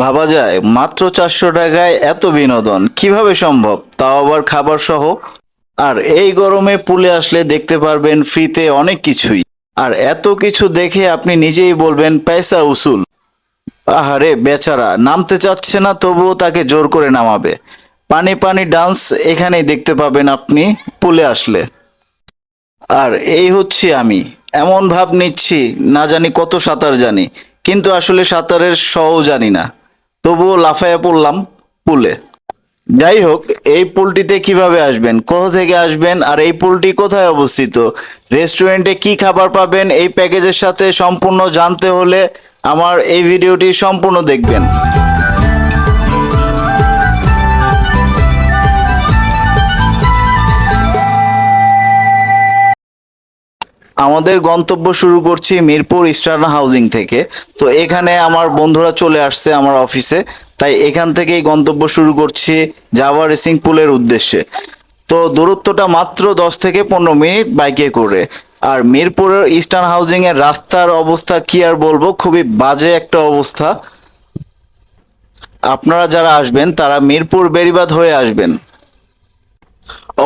ভাবা যায়, মাত্র চারশো টাকায় এত বিনোদন, কীভাবে সম্ভব? তাও আবার খাবার সহ আর এই গরমে পুলে আসলে দেখতে পারবেন ফ্রিতে অনেক কিছুই। আর এত কিছু দেখে আপনি নিজেই বলবেন পয়সা উসুল। আহারে, বেচারা, নামতে চাচ্ছে না, তবুও তাকে জোর করে নামাবে। পানি পানি ডান্স এখানেই দেখতে পাবেন আপনি, পুলে আসলে। আর এই হচ্ছে আমি। এমন ভাব নিচ্ছি, না জানি কত সাঁতার জানি, কিন্তু আসলে সাঁতারের সও জানি না। তবুও লাফাইয়া পড়লাম পুলে। যাই হোক এই পুলটিতে কীভাবে আসবেন? কোথা থেকে আসবেন? আর এই পুলটি কোথায় অবস্থিত? রেস্টুরেন্টে কি খাবার পাবেন? এই প্যাকেজের সাথে সম্পূর্ণ জানতে হলে আমার এই ভিডিওটি সম্পূর্ণ দেখবেন। আমাদের গন্তব্য শুরু করছি মিরপুর ইস্টার্ন হাউজিং থেকে। তো এখানে আমার বন্ধুরা চলে আসছে আমার অফিসে। তাই এখান থেকেই গন্তব্য শুরু করছি জাভা রেসিং পুলের উদ্দেশ্যে। তো দূরত্বটা মাত্র দশ থেকে পনেরো মিনিট বাইকে করে। আর মিরপুরের ইস্টার্ন হাউজিং এর রাস্তার অবস্থা কি আর বলব? খুবই বাজে একটা অবস্থা। আপনারা যারা আসবেন, তারা মিরপুর বেরিবাদ হয়ে আসবেন।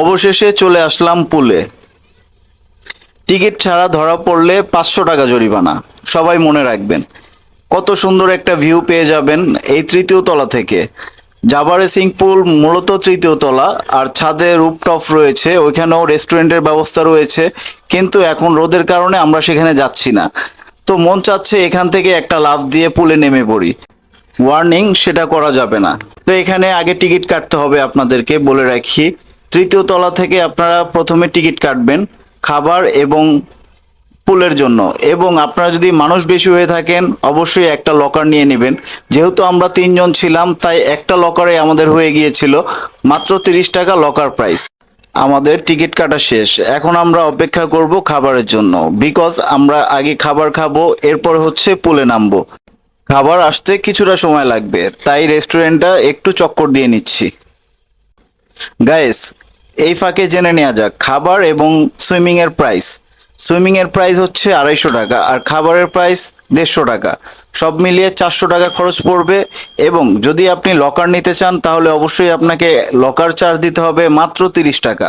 অবশেষে চলে আসলাম পুলে। টিকিট ছাড়া ধরা পড়লে পাঁচশো টাকা জরিমানা। সবাই মনে রাখবেন, কত সুন্দর একটা ভিউ পেয়ে যাবেন এই তৃতীয় তলা থেকে। জাভা রেসিং পুল মূলত তৃতীয় তলা, আর ছাদে রুপটপ রয়েছে, ওইখানেও রেস্টুরেন্টের ব্যবস্থা রয়েছে, কিন্তু এখন রোদের কারণে আমরা সেখানে যাচ্ছি না। তো মন চাচ্ছে এখান থেকে একটা লাফ দিয়ে পুলে নেমে পড়ি। ওয়ার্নিং সেটা করা যাবে না। তো এখানে আগে টিকিট কাটতে হবে আপনাদেরকে, বলে রাখি। তৃতীয় তলা থেকে আপনারা প্রথমে টিকিট কাটবেন। খাবার এবং পুলের জন্য। এবং আপনারা যদি মানুষ বেশি হয়ে থাকেন, অবশ্যই একটা লকার নিয়ে নেবেন। যেহেতু আমরা তিনজন ছিলাম, তাই একটা লকারে আমাদের হয়ে গিয়েছিল মাত্র তিরিশ টাকা লকার প্রাইস আমাদের টিকিট কাটা শেষ। এখন আমরা অপেক্ষা করব খাবারের জন্য। বিকজ আমরা আগে খাবার খাব, এরপর হচ্ছে পুলে নামবো। খাবার আসতে কিছুটা সময় লাগবে। তাই রেস্টুরেন্টটা একটু চক্কর দিয়ে নিচ্ছি। গাইস এই ফাঁকে জেনে নেওয়া যাক, খাবার এবং সুইমিং এর প্রাইস। সুইমিং এর প্রাইস হচ্ছে আড়াইশো টাকা আর খাবারের প্রাইস দেড়শো টাকা। সব মিলিয়ে চারশো টাকা খরচ পড়বে এবং যদি আপনি লকার নিতে চান, তাহলে অবশ্যই আপনাকে লকার চার্জ দিতে হবে মাত্র তিরিশ টাকা।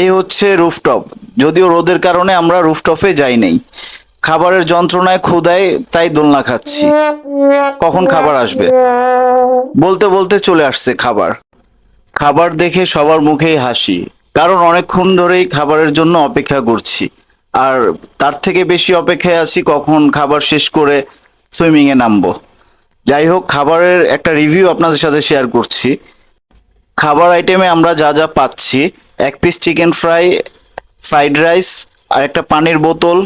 এই হচ্ছে রুফটপ। যদিও রোদের কারণে আমরা রুফটপে যাই নাই। খাবারের যন্ত্রণায় ক্ষুদায় তাই দোলনা খাচ্ছি। কখন খাবার আসবে? বলতে বলতে চলে আসছে খাবার। খাবার দেখে সবার মুখেই হাসি। কারণ অনেকক্ষণ ধরেই খাবারের জন্য অপেক্ষা করছি। আর তার থেকে বেশি অপেক্ষায় আছি কখন খাবার শেষ করে সুইমিং এ নামবো। যাই হোক, খাবারের একটা রিভিউ আপনাদের সাথে শেয়ার করছি। খাবার আইটেমে আমরা যা যা পাচ্ছি, এক piece chicken fry fried rice আর একটা পানির বোতল।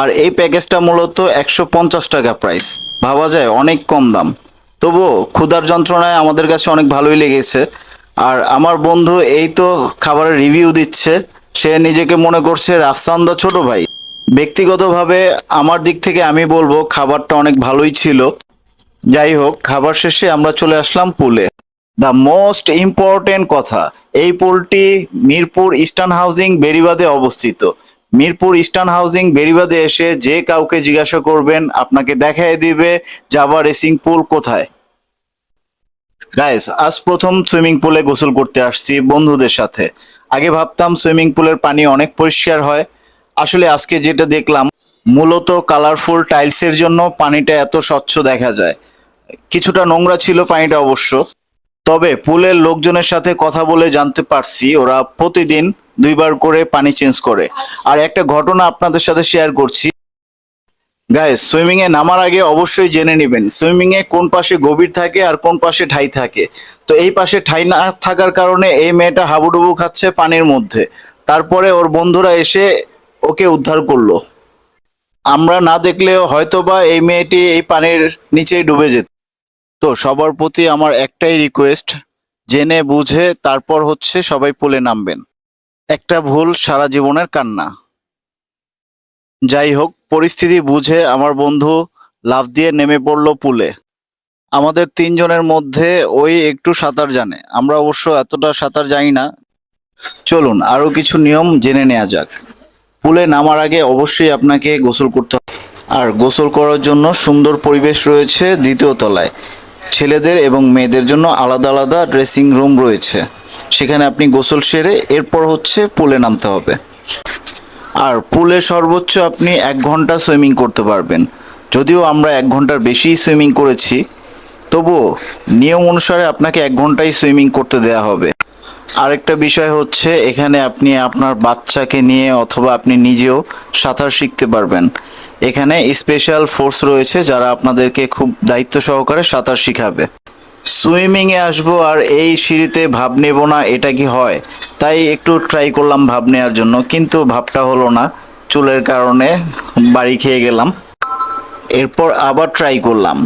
আর এই প্যাকেজটা মূলত একশো পঞ্চাশ টাকা প্রাইস ভাবা যায়, অনেক কম দাম। তবুও ক্ষুধার যন্ত্রণায় আমাদের কাছে অনেক ভালোই লেগেছে। আর আমার বন্ধু এই তো খাবারের রিভিউ দিচ্ছে। সে নিজেকে মনে করছে রাফসান দা ছোট ভাই। ব্যক্তিগতভাবে আমার দিক থেকে আমি বলব খাবারটা অনেক ভালোই ছিল। যাই হোক, খাবার শেষে আমরা চলে আসলাম পুলে। দ্য মোস্ট ইম্পর্টেন্ট কথা, এই পুলটি মিরপুর ইস্টার্ন হাউজিং বেরিবাদে অবস্থিত। মিরপুর ইস্টার্ন হাউজিং বেরিবাদে এসে যে কাউকে জিজ্ঞাসা করবেন, আপনাকে দেখায় দিবে জাভা রেসিং পুল কোথায়? গাইস আজ প্রথম সুইমিং পুলে গোসল করতে আসছি বন্ধুদের সাথে। আগে ভাবতাম সুইমিং পুলের পানি অনেক পরিষ্কার হয়। আসলে আজকে যেটা দেখলাম, মূলত কালারফুল টাইলসের জন্য পানিটা এত স্বচ্ছ দেখা যায়। কিছুটা নোংরা ছিল পানিটা অবশ্য। তবে পুলের লোকজনের সাথে কথা বলে জানতে পারছি, ওরা প্রতিদিন দুইবার করে পানি চেঞ্জ করে। আর একটা ঘটনা আপনাদের সাথে শেয়ার করছি গাইস সুইমিং এ নামার আগে অবশ্যই জেনে নেবেন সুইমিং এ কোন পাশে গভীর থাকে আর কোন পাশে ঠাই থাকে। তো এই পাশে ঠাই না থাকার কারণে এই মেয়েটা হাবুডুবু খাচ্ছে পানির মধ্যে। তারপরে ওর বন্ধুরা এসে ওকে উদ্ধার করল। আমরা না দেখলেও হয়তোবা এই মেয়েটি এই পানির নিচেই ডুবে যেত। তো সবার প্রতি আমার একটাই রিকোয়েস্ট জেনে বুঝে তারপর হচ্ছে সবাই পুলে নামবেন। একটা ভুল সারা জীবনের কান্না। যাই হোক পরিস্থিতি বুঝে আমার বন্ধু লাফ দিয়ে নেমে পড়ল পুলে। আমাদের তিনজনের মধ্যে ওই একটু সাঁতার জানে। আমরা অবশ্য এতটা সাঁতার জানি না। চলুন আরও কিছু নিয়ম জেনে নেওয়া যাক। পুলে নামার আগে অবশ্যই আপনাকে গোসল করতে হবে। আর গোসল করার জন্য সুন্দর পরিবেশ রয়েছে দ্বিতীয় তলায়। ছেলেদের এবং মেয়েদের জন্য আলাদা আলাদা ড্রেসিং রুম রয়েছে। সেখানে আপনি গোসল সেরে এরপর হচ্ছে পুলে নামতে হবে। আর পুলে সর্বোচ্চ আপনি এক ঘণ্টা সুইমিং করতে পারবেন। যদিও আমরা এক ঘণ্টার বেশি সুইমিং করেছি তবুও নিয়ম অনুসারে আপনাকে এক ঘন্টাই সুইমিং করতে দেয়া হবে। আরেকটা বিষয় হচ্ছে, এখানে আপনি আপনার বাচ্চাকে নিয়ে অথবা আপনি নিজেও সাঁতার শিখতে পারবেন। এখানে স্পেশাল ফোর্স রয়েছে, যারা আপনাদেরকে খুব দায়িত্ব সহকারে সাঁতার শিখাবে। সুইমিংয়ে আসব আর এই সিঁড়িতে ভাব নেব না, এটা কি হয়? তাই একটু ট্রাই করলাম ভাব নেওয়ার জন্য, কিন্তু ভাবটা হলো না। চুলের কারণে বাড়ি খেয়ে গেলাম। এরপর আবার ট্রাই করলাম।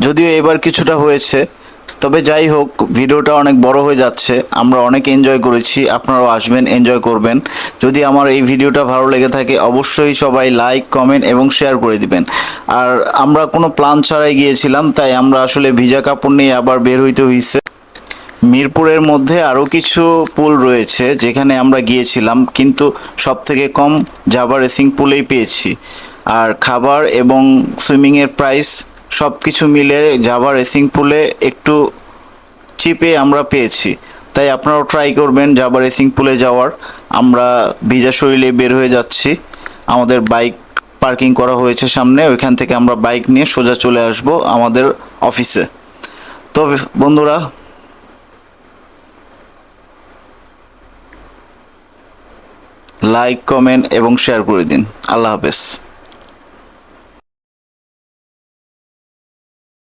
যদিও এবার কিছুটা হয়েছে। তবে যাই হোক, ভিডিওটা অনেক বড় হয়ে যাচ্ছে। আমরা অনেক এনজয় করেছি। আপনারাও আসবেন এনজয় করবেন। যদি আমার এই ভিডিওটা ভালো লেগে থাকে, অবশ্যই সবাই লাইক কমেন্ট এবং শেয়ার করে দিবেন। আর আমরা কোনো প্ল্যান ছাড়াই গিয়েছিলাম, তাই আমরা আসলে ভিজা কাপড় নিয়ে আবার বের হইতে হয়েছে মিরপুরের মধ্যে আরও কিছু পুল রয়েছে, যেখানে আমরা গিয়েছিলাম, কিন্তু সব থেকে কম জাভা রেসিং পুলেই পেয়েছি। আর খাবার এবং সুইমিংয়ের প্রাইস সব কিছু মিলে জাভা রেসিং পুলে একটু চিপে আমরা পেয়েছি। তাই আপনারাও ট্রাই করবেন জাভা রেসিং পুলে যাওয়ার। আমরা ভিজা শরীরে বের হয়ে যাচ্ছি। আমাদের বাইক পার্কিং করা হয়েছে সামনে। ওইখান থেকে আমরা বাইক নিয়ে সোজা চলে আসব আমাদের অফিসে তো বন্ধুরা লাইক কমেন্ট এবং শেয়ার করে দিন। আল্লাহ হাফেজ।